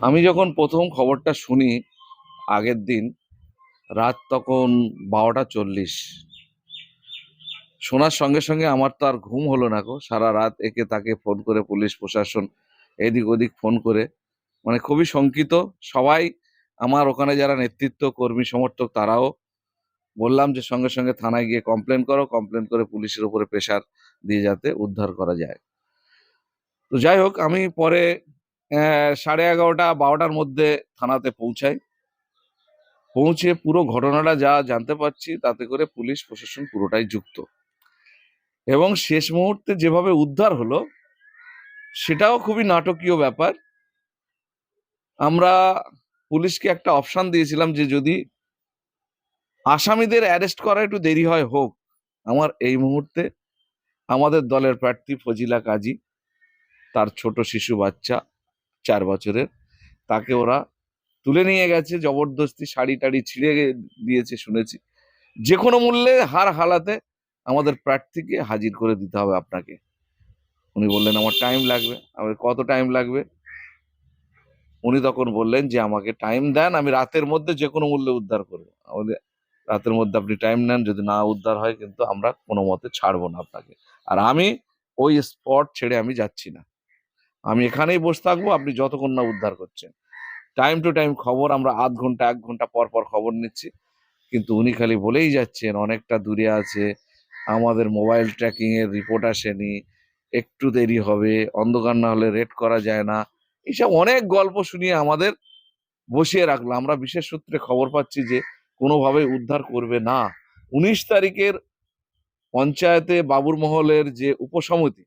আমি যখন প্রথম খবরটা শুনি আগের দিন, রাত তখন বারোটা চল্লিশ। শোনার সঙ্গে সঙ্গে আমার তো আর ঘুম হলো না গো। সারা রাত একে তাকে ফোন করে পুলিশ, প্রশাসন এদিক ওদিক ফোন করে। মানে খুবই শঙ্কিত। সবাই আমার ওখানে যারা নেতৃত্ব, কর্মী, সমর্থক তারাও বললাম যে সঙ্গে সঙ্গে থানায় গিয়ে কমপ্লেন করো, কমপ্লেন করে পুলিশের উপরে প্রেশার দিয়ে যাতে উদ্ধার করা যায়। তো যাই হোক, আমি পরে সাড়ে এগারোটা বারোটার মধ্যে থানাতে পৌঁছাই। পৌঁছে পুরো ঘটনাটা যা জানতে পারছি তাতে করে পুলিশ, প্রশাসন পুরোটাই যুক্ত। এবং শেষ মুহূর্তে যেভাবে উদ্ধার হলো, সেটাও খুবই নাটকীয় ব্যাপার। আমরা পুলিশকে একটা অপশান দিয়েছিলাম যে যদি আসামিদের অ্যারেস্ট করা একটু দেরি হয়, হোক। আমার এই মুহূর্তে আমাদের দলের প্রার্থী ফজিলা কাজী, তার ছোট শিশু বাচ্চা চার বছরের। তাকে ওরা তুলে নিয়ে গেছে জবরদস্তি শাড়ি টাড়ি ছিঁড়ে দিয়েছে শুনেছি। যে কোনো মূল্যে হার হালাতে আমাদের প্রার্থীকে হাজির করে দিতে হবে আপনাকে। উনি বললেন আমার টাইম লাগবে। আমি কত টাইম লাগবে? উনি তখন বললেন যে আমাকে টাইম দেন আমি রাতের মধ্যে যে কোনো মূল্যে উদ্ধার করব। আমাদের রাতের মধ্যে আপনি টাইম নেন যদি না উদ্ধার হয় কিন্তু আমরা কোনো মতে ছাড়বো না আপনাকে। আর আমি ওই স্পট ছেড়ে আমি যাচ্ছি না। আমি এখানেই বসে থাকব, আপনি যতক্ষণ না উদ্ধার করছেন। টাইম টু টাইম খবর, আমরা আধ ঘণ্টা, এক ঘণ্টা পর পর খবর নিচ্ছি। কিন্তু উনি খালি বলেই যাচ্ছেন, অনেকটা দূরে আছে, আমাদের মোবাইল ট্র্যাকিং এর রিপোর্ট আসেনি, একটু দেরি হবে, অন্ধকার না হলে রেড করা যায় না। এইসব অনেক গল্প শুনিয়ে আমাদের বসিয়ে রাখল। আমরা বিশেষ সূত্রে খবর পাচ্ছি যে, কোনোভাবে উদ্ধার করবে না। উনিশ তারিখের পঞ্চায়েতে বাবুরমহলের যে উপসমিতি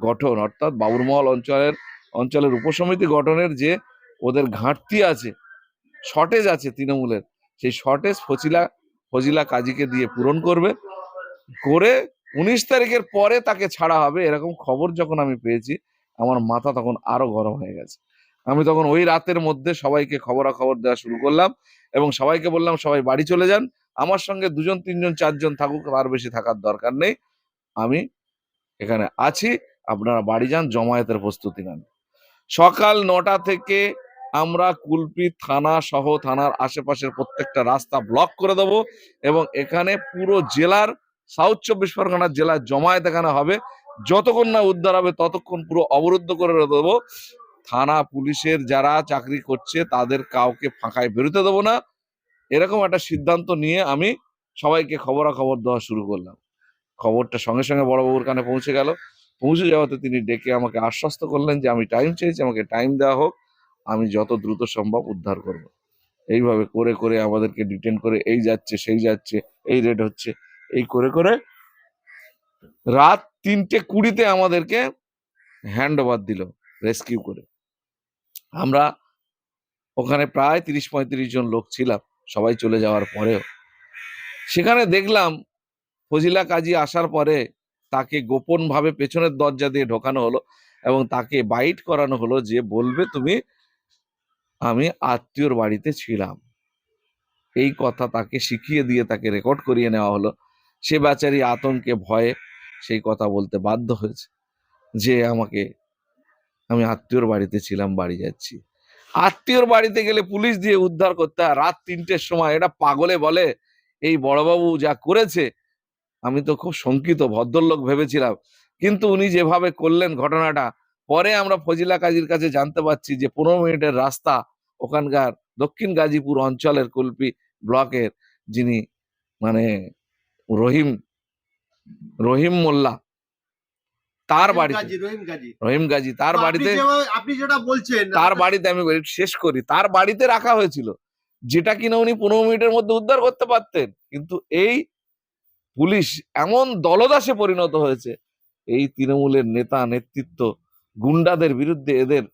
গঠন, অর্থাৎ বাবুরমহল অঞ্চলের অঞ্চলের উপসমিতি গঠনের যে ওদের ঘাটতি আছে শর্টেজ আছে তৃণমূলের, সেই শর্টেজ ফজিলা ফজিলা কাজীকে দিয়ে পূরণ করবে। করে উনিশ তারিখের পরে তাকে ছাড়া হবে, এরকম খবর যখন আমি পেয়েছি, আমার মাথা তখন আরও গরম হয়ে গেছে। আমি তখন ওই রাতের মধ্যে সবাইকে খবরাখবর দেওয়া শুরু করলাম এবং সবাইকে বললাম, সবাই বাড়ি চলে যান। আমার সঙ্গে দুজন, তিনজন, চারজন থাকুক তার বেশি থাকার দরকার নেই। আমি এখানে আছি। আপনারা বাড়ি যান, জমায়েতের প্রস্তুতি নেন। সকাল নটা থেকে আমরা কুলপি থানা সহ থানার আশেপাশের প্রত্যেকটা রাস্তা ব্লক করে দেব এবং এখানে পুরো জেলার, সাউথ চব্বিশ পরগনা জেলার জমায়েত এখানে হবে। যতক্ষণ না উদ্ধার হবে, ততক্ষণ পুরো অবরুদ্ধ করে দেবো। থানা পুলিশের যারা চাকরি করছে, তাদের কাউকে ফাঁকায় বেরোতে দেবো না। এরকম একটা সিদ্ধান্ত নিয়ে আমি সবাইকে খবরাখবর দেওয়া শুরু করলাম। খবরটা সঙ্গে সঙ্গে বড়বাবুর কানে পৌঁছে গেল। পৌঁছে যাওয়াতে তিনি ডেকে আমাকে আশ্বস্ত করলেন যে আমি টাইম চেয়েছি, আমাকে টাইম দেওয়া হোক, আমি যত দ্রুত সম্ভব উদ্ধার করব। এইভাবে করে করে আমাদেরকে ডিটেন করে, এই যাচ্ছে, সেই যাচ্ছে, এই রেড হচ্ছে, এই করে করে রাত তিনটে কুড়িতে আমাদেরকে হ্যান্ড ওভার দিল রেস্কিউ করে। আমরা ওখানে প্রায় তিরিশ পঁয়ত্রিশ জন লোক ছিলাম, সবাই চলে যাওয়ার পরেও। সেখানে দেখলাম ফজিলা কাজী আসার পরে তাকে গোপন ভাবে পেছনের দরজা দিয়ে ঢোকানো হলো এবং তাকে বাইট করানো হলো যে বলবে তুমি, আমি আত্মীয়র বাড়িতে ছিলাম। এই কথা তাকে শিখিয়ে দিয়ে তাকে রেকর্ড করিয়ে নেওয়া হলো। সে বেচারি আতঙ্কে ভয়ে সেই কথা বলতে বাধ্য হয়েছে যে আমাকে, আমি আত্মীয়র বাড়িতে ছিলাম, বাড়ি যাচ্ছি। আত্মীয়র বাড়িতে গেলে পুলিশ দিয়ে উদ্ধার করতে হয়। রাত তিনটের সময়, এটা পাগলে বলে, এই বড়বাবু যা করেছে আমি তো খুব শঙ্কিত ভদ্রলোক ভেবেছিলাম। কিন্তু উনি যেভাবে করলেন ঘটনাটা পরে আমরা ফজিলা কাজীর কাছে জানতে পারছি যে পনেরো মিনিটের রাস্তা ওখানকার দক্ষিণ গাজীপুর অঞ্চলের কুলপি ব্লকের যিনি মানে রহিম রহিম মোল্লা তার বাড়িতে রহিম গাজী। তার বাড়িতে আপনি যেটা বলছেন তার বাড়িতে আমি শেষ করি তার বাড়িতে রাখা হয়েছিল। যেটা কিনা উনি পনেরো মিনিটের মধ্যে উদ্ধার করতে পারতেন। কিন্তু এই পুলিশ এমন দলদাসে পরিণত হয়েছে। এই তৃণমূলের নেতা নেতৃত্ব গুন্ডাদের বিরুদ্ধে এদের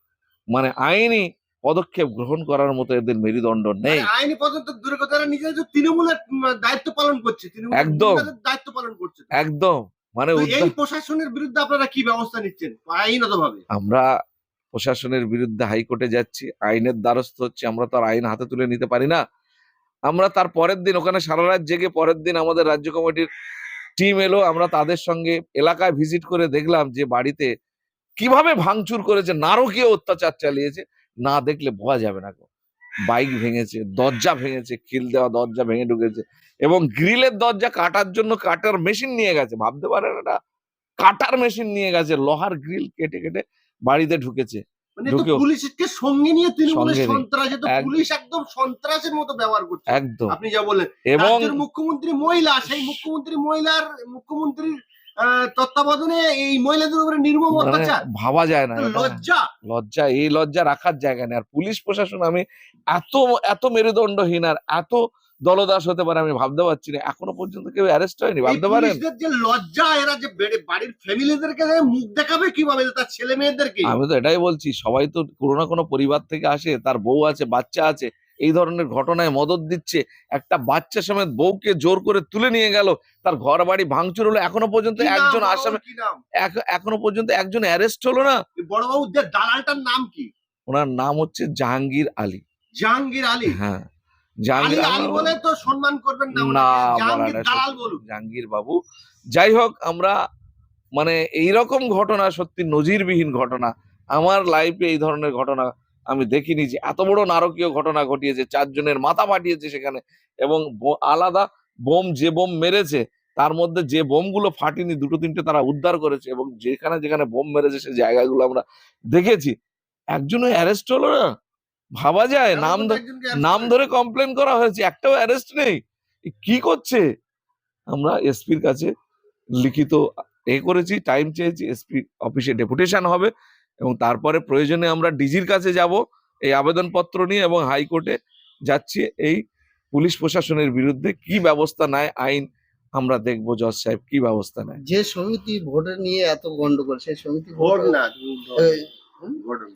মানে আইনি পদক্ষেপ গ্রহণ করার মতো এদের মেরুদণ্ড নেই। মানে আইনি পর্যন্ত দূরে কথা এরা তৃণমূলের দায়িত্ব পালন করছে। একদম। দায়িত্ব পালন করছে। একদম। মানে এই প্রশাসনের বিরুদ্ধে আপনারা কি ব্যবস্থা নিচ্ছেন? আইনতভাবে আমরা প্রশাসনের বিরুদ্ধে হাইকোর্টে যাচ্ছি আইনের দ্বারস্থ হচ্ছে আমরা তো আর আইন হাতে তুলে নিতে পারি না। আমরা তার পরের দিন ওখানে সারা রাত জেগে পরের দিন আমাদের রাজ্য কমিটির টিম এলো, আমরা তাদের সঙ্গে এলাকায় ভিজিট করে দেখলাম যে বাড়িতে কীভাবে ভাঙচুর করেছে, নারকীয় অত্যাচার চালিয়েছে। না দেখলে বোঝা যাবে না। বাইক ভেঙেছে, দরজা ভেঙেছে, খিল দেওয়া দরজা ভেঙে ঢুকেছে এবং গ্রিলের দরজা কাটার জন্য কাটার মেশিন নিয়ে গেছে। ভাবতে পারেন এটা কাটার মেশিন নিয়ে গেছে, লোহার গ্রিল কেটে কেটে বাড়িতে ঢুকেছে। মানে পুলিশকে সঙ্গে নিয়ে তৃণমূলের সঙ্গে সন্ত্রাসে তো পুলিশ একদম সন্ত্রাসের মতো ব্যবহার করছে। একদম। আপনি যা বললেন। এবং মুখ্যমন্ত্রী মহিলা সেই মুখ্যমন্ত্রী মহিলার মুখ্যমন্ত্রীর তত্ত্বাবধানে এই মহিলাদের উপরে নির্মম মানে অত্যাচার। ভাবা যায় না। লজ্জা। লজ্জা এই লজ্জা রাখার জায়গা নেই। আর পুলিশ প্রশাসন আমি এত এত মেরুদণ্ডহীন আর এত দলদাস হতে পারে আমি ভাবতে পারছি না। এখনও পর্যন্ত কেউ অ্যারেস্ট হয়নি ভাবতে পারেন? যে লজ্জা এরা যে বাড়ির ফ্যামিলিদেরকে মুখ দেখাবে কীভাবে তার ছেলে মেয়েদেরকে? আমি তো এটাই বলছি সবাই তো কোনো না কোনো পরিবার থেকে আসে তার বউ আছে বাচ্চা আছে এই ধরনের ঘটনায় মদত দিচ্ছে একটা বাচ্চা সমেত বউকে জোর করে তুলে নিয়ে গেল তার ঘর বাড়ি ভাঙচুর হলো এখনও পর্যন্ত একজন আসামে এখনও পর্যন্ত একজন অ্যারেস্ট হলো না। এই বড়বাবুর দালালটার নাম কি? ওনার নাম হচ্ছে জাহাঙ্গীর আলী। জাহাঙ্গীর আলী? হ্যাঁ। জাহাঙ্গীর বাবু। যাই হোক আমরা মানে এইরকম ঘটনা সত্যি নজিরবিহীন ঘটনা আমার লাইফে এই ধরনের ঘটনা আমি দেখিনি যে এত বড় নারকীয় ঘটনা ঘটিয়েছে চারজনের মাথা ফাটিয়েছে সেখানে এবং আলাদা বোম যে বোম মেরেছে তার মধ্যে যে বোমগুলো ফাটেনি দুটো তিনটে তারা উদ্ধার করেছে এবং যেখানে যেখানে বোম মেরেছে সেই জায়গাগুলো আমরা দেখেছি। একজনও অ্যারেস্ট হলো না? ভাবা যায়। নাম ধরে নাম ধরে কমপ্লেন করা হয়েছে একটাও অ্যারেস্ট নেই। কি করছে? আমরা এসপির কাছে লিখিত এ করেছি টাইম চেয়েছি এসপি অফিসে ডেপুটেশন হবে এবং তারপরে প্রয়োজনে আমরা ডিজির কাছে যাব এই আবেদনপত্র নিয়ে এবং হাইকোর্টে যাচ্ছি এই পুলিশ প্রশাসনের বিরুদ্ধে কি ব্যবস্থা নেয় আইন আমরা দেখব জজ সাহেব কি ব্যবস্থা নেয়। যে সমিতি ভোটের নিয়ে এত গন্ডগোল সেই সমিতি ভোট ভোট না।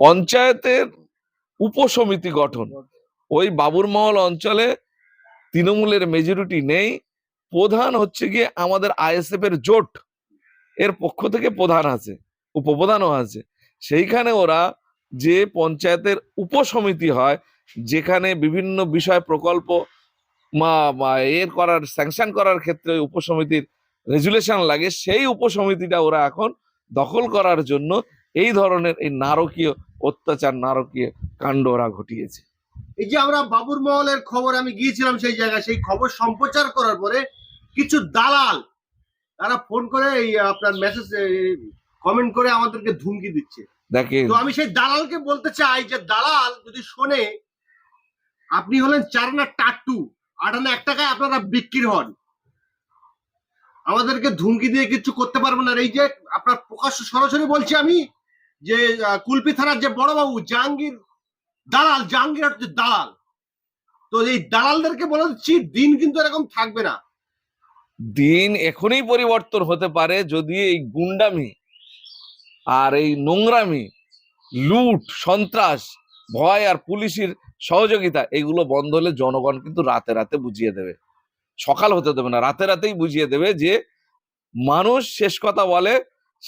পঞ্চায়েতের উপসমিতি গঠন। ওই বাবুরমহল অঞ্চলে তৃণমূলের মেজরিটি নেই। প্রধান হচ্ছে গিয়ে আমাদের আইএসএফ এর জোট। এর পক্ষ থেকে প্রধান আছে, উপপ্রধানও আছে। সেইখানে ওরা যে পঞ্চায়েতের উপসমিতি হয়, যেখানে বিভিন্ন বিষয় প্রকল্প মা এর করার স্যাংশন করার ক্ষেত্রে উপসমিতির রেজুলেশন লাগে। সেই উপসমিতিটা ওরা এখন দখল করার জন্য এই ধরনের এই নারকীয় অত্যাচার নারকীয় কাণ্ড ওরা ঘটিয়েছে। এই যে আমরা বাবুর মহলের খবর আমি গিয়েছিলাম সেই জায়গায় সেই খবর সম্প্রচার করার পরে কিছু দালাল তারা ফোন করে এই আপনার মেসেজ কমেন্ট করে আমাদেরকে ধুমকি দিচ্ছে। দেখেন। তো আমি সেই দালালকে বলতে চাই যে দালাল যদি শোনে আপনি হলেন চার না টাট্টু আটানা এক টাকায় আপনারা বিক্রি হন। আমাদেরকে ধুমকি দিয়ে কিছু করতে পারবেন না। আর এই যে আপনার প্রকাশ্য সরাসরি বলছি আমি যে কুলপি থানার যে বড়বাবু জাহাঙ্গীর দালাল, জাহাঙ্গীর হচ্ছে দালাল। তো এই দালালদেরকে বলা হচ্ছে দিন কিন্তু এরকম থাকবে না। দিন এখনই পরিবর্তন হতে পারে যদি এই গুন্ডামি আর এই নোংরামি, লুট, সন্ত্রাস, ভয় আর পুলিশের সহযোগিতা, এগুলো বন্ধ হলে জনগণ কিন্তু রাতে রাতে বুঝিয়ে দেবে। সকাল হতে দেবে না, রাতে রাতেই বুঝিয়ে দেবে যে, মানুষ শেষ কথা বলে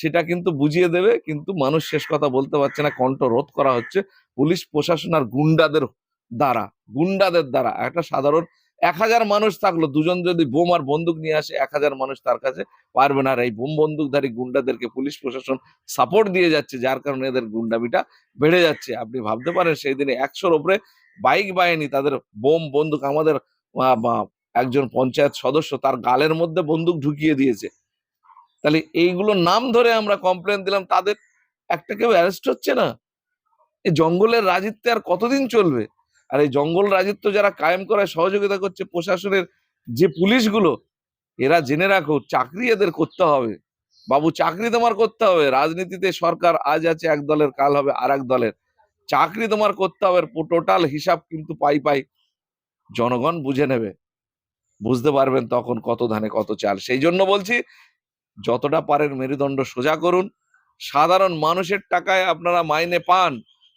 সেটা কিন্তু বুঝিয়ে দেবে, কিন্তু মানুষ শেষ কথা বলতে পারছে না, কণ্ঠ রোধ করা হচ্ছে পুলিশ প্রশাসন আর গুন্ডাদের দ্বারা গুন্ডাদের দ্বারা। একটা সাধারণ এক হাজার মানুষ থাকল, দুজন যদি বোম আর বন্দুক নিয়ে আসে, এক হাজার মানুষ তার কাছে পারবে না। আর এই বোম বন্দুকধারী গুন্ডাদেরকে পুলিশ প্রশাসন সাপোর্ট দিয়ে যাচ্ছে, যার কারণে এদের গুন্ডামিটা বেড়ে যাচ্ছে। আপনি ভাবতে পারেন, সেই দিনে একশোর ওপরে বাইক বাহিনী, তাদের বোম বন্দুক, আমাদের একজন পঞ্চায়েত সদস্য তার গালের মধ্যে বন্দুক ঢুকিয়ে দিয়েছে। তাহলে এইগুলো নাম ধরে আমরা কমপ্লেন দিলাম, তাদের একটা কেউ অ্যারেস্ট হচ্ছে না? এই জঙ্গলের রাজত্বে আর কতদিন চলবে? আর এই জঙ্গল রাজিত্ব যারা কায়েম করায় সহযোগিতা করছে প্রশাসনের যে পুলিশগুলো, এরা জেনে রাখো, চাকরি এদের করতে হবে। বাবু, চাকরি তোমার করতে হবে। রাজনীতিতে সরকার আজ আছে, এক দলের, কাল হবে আর এক দলের। চাকরি তোমার করতে হবে টোটাল হিসাব কিন্তু পাই পাই জনগণ বুঝে নেবে। বুঝতে পারবেন তখন কত ধানে কত চাল। সেই জন্য বলছি যতটা পারেন মেরুদণ্ড সোজা করুন। সাধারণ মানুষের টাকায় আপনারা মাইনে পান।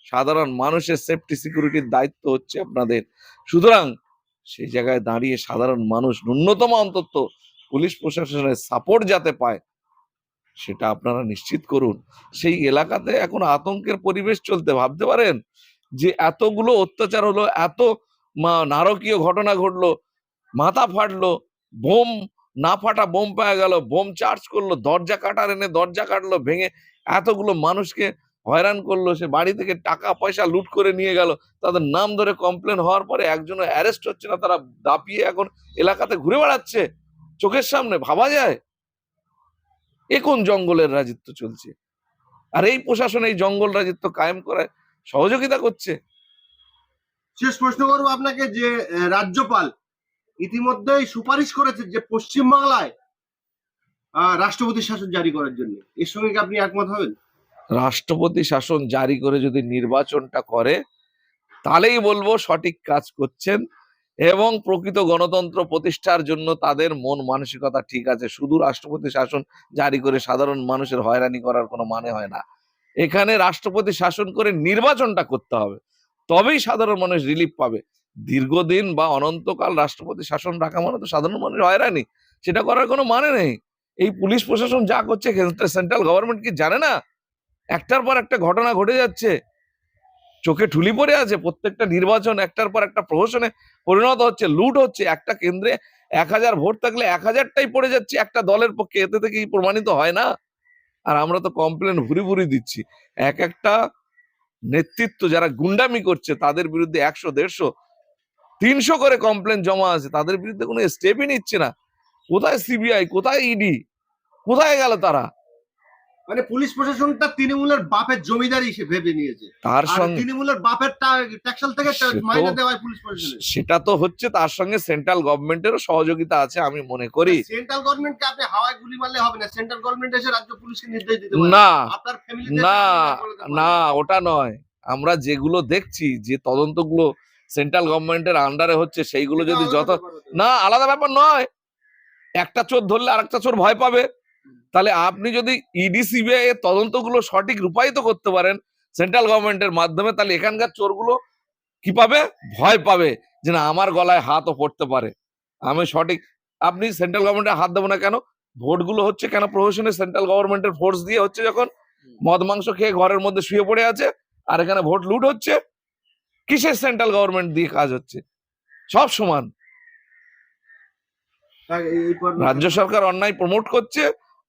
সাধারণ মানুষের সেফটি সিকিউরিটির দায়িত্ব হচ্ছে আপনাদের। সুতরাং সেই জায়গায় দাঁড়িয়ে সাধারণ মানুষ ন্যূনতম অন্তত পুলিশ প্রশাসনের সাপোর্ট যাতে পায়, সেটা আপনারা নিশ্চিত করুন। সেই এলাকাতে এখন আতঙ্কের পরিবেশ চলতে, ভাবতে পারেন? যে এতগুলো অত্যাচার হলো, এত নারকীয় ঘটনা ঘটলো, মাথা ফাটলো, বোম না ফাটা বোম পাওয়া গেল, বোম চার্জ করল, দরজা কাটার এনে দরজা কাটলো, ভেঙে এতগুলো মানুষকে হয়রান করল, সে বাড়ি থেকে টাকা, পয়সা লুট করে নিয়ে গেল। তাদের নাম ধরে কমপ্লেন হওয়ার পরে একজনও অ্যারেস্ট হচ্ছে না, তারা দাপিয়ে এখন এলাকাতে ঘুরে বেড়াচ্ছে। চোখের সামনে, ভাবা যায়? এ কোন জঙ্গলের রাজত্ব চলছে? আর এই প্রশাসন, এই জঙ্গল রাজত্ব কায়েম করায় সহযোগিতা করছে? শেষ প্রশ্ন করব আপনাকে যে রাজ্যপাল ইতিমধ্যেই সুপারিশ করেছে যে পশ্চিমবাংলায় রাষ্ট্রপতি শাসন জারি করার জন্য। এর সঙ্গে কি আপনি একমত হবেন? রাষ্ট্রপতি শাসন জারি করে যদি নির্বাচনটা করে, তাহলেই বলব সঠিক কাজ করছেন এবং প্রকৃত গণতন্ত্র প্রতিষ্ঠার জন্য তাদের মন মানসিকতা ঠিক আছে। শুধু রাষ্ট্রপতি শাসন জারি করে সাধারণ মানুষের হয়রানি করার কোনো মানে হয় না। এখানে রাষ্ট্রপতি শাসন করে নির্বাচনটা করতে হবে। তবেই সাধারণ মানুষ রিলিফ পাবে। দীর্ঘদিন বা অনন্তকাল রাষ্ট্রপতি শাসন রাখা মানে তো সাধারণ মানুষ হয়রানি সেটা করার কোনো মানে নেই। এই পুলিশ প্রশাসন যা করছে সেন্ট্রাল গভর্নমেন্ট কি জানে না? একটার পর একটা ঘটনা ঘটে যাচ্ছে। চোখে ঠুলি পড়ে আছে। প্রত্যেকটা নির্বাচন একটার পর একটা প্রহসনে পরিণত হচ্ছে, লুট হচ্ছে। একটা কেন্দ্রে এক হাজার ভোট থাকলে এক হাজারটাই পড়ে যাচ্ছে। একটা দলের পক্ষে এতে থেকে প্রমাণিত হয় না? আর আমরা তো কমপ্লেন ভুরি ভুরি দিচ্ছি। এক একটা নেতৃত্ব যারা গুন্ডামি করছে, তাদের বিরুদ্ধে একশো, দেড়শো তিনশো করে কমপ্লেন জমা আছে তাদের বিরুদ্ধে কোনো স্টেপই নিচ্ছে না। কোথায় সিবিআই কোথায় ইডি কোথায় গেল তারা? মানে পুলিশ প্রশাসনটা তৃণমূলের বাপের জমিদারি ভেবে নিয়েছে। তার সঙ্গে তৃণমূলের বাপের ট্যাক্সাল থেকে মাইনে দেওয়া পুলিশ প্রশাসনের সেটা তো হচ্ছে তার সঙ্গে সেন্ট্রাল গভর্নমেন্টেরও সহযোগিতা আছে আমি মনে করি। সেন্ট্রাল গভর্নমেন্টকে আপনি হাওয়ায় গুলি মারলে হবে না। সেন্ট্রাল গভর্নমেন্ট এসে রাজ্য পুলিশকে নির্দেশ দিতে পারে। না আপনার ফ্যামিলি না না ওটা নয়। আমরা যেগুলো দেখছি যে তদন্তগুলো সেন্ট্রাল গভর্নমেন্টের আন্ডারে হচ্ছে সেইগুলো যদি যত না আলাদা ব্যাপার নয়। একটা চোর ধরলে আরেকটা চোর ভয় পাবে। তাহলে আপনি যদি ইডি সিবিআই এর তদন্তগুলো সঠিক রূপায়িত করতে পারেন সেন্ট্রাল গভর্নমেন্টের মাধ্যমে তাহলে এখানকার চোরগুলো কি পাবে? ভয় পাবে যে না আমার গলায় হাতও পড়তে পারে। আমি সঠিক আপনি সেন্ট্রাল গভর্নমেন্টের হাত দেবো না কেন? ভোটগুলো হচ্ছে কেন প্রহসনে সেন্ট্রাল গভর্নমেন্টের ফোর্স দিয়ে হচ্ছে যখন মদ মাংস খেয়ে ঘরের মধ্যে শুয়ে পড়ে আছে আর এখানে ভোট লুট হচ্ছে? কিসের সেন্ট্রাল গভর্নমেন্ট দিয়ে কাজ হচ্ছে? সব সমান। রাজ্য সরকার অন্যায় প্রমোট করছে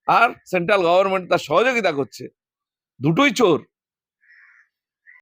আর সেন্ট্রাল গভর্নমেন্ট তার সহযোগিতা করছে। দুটোই চোর।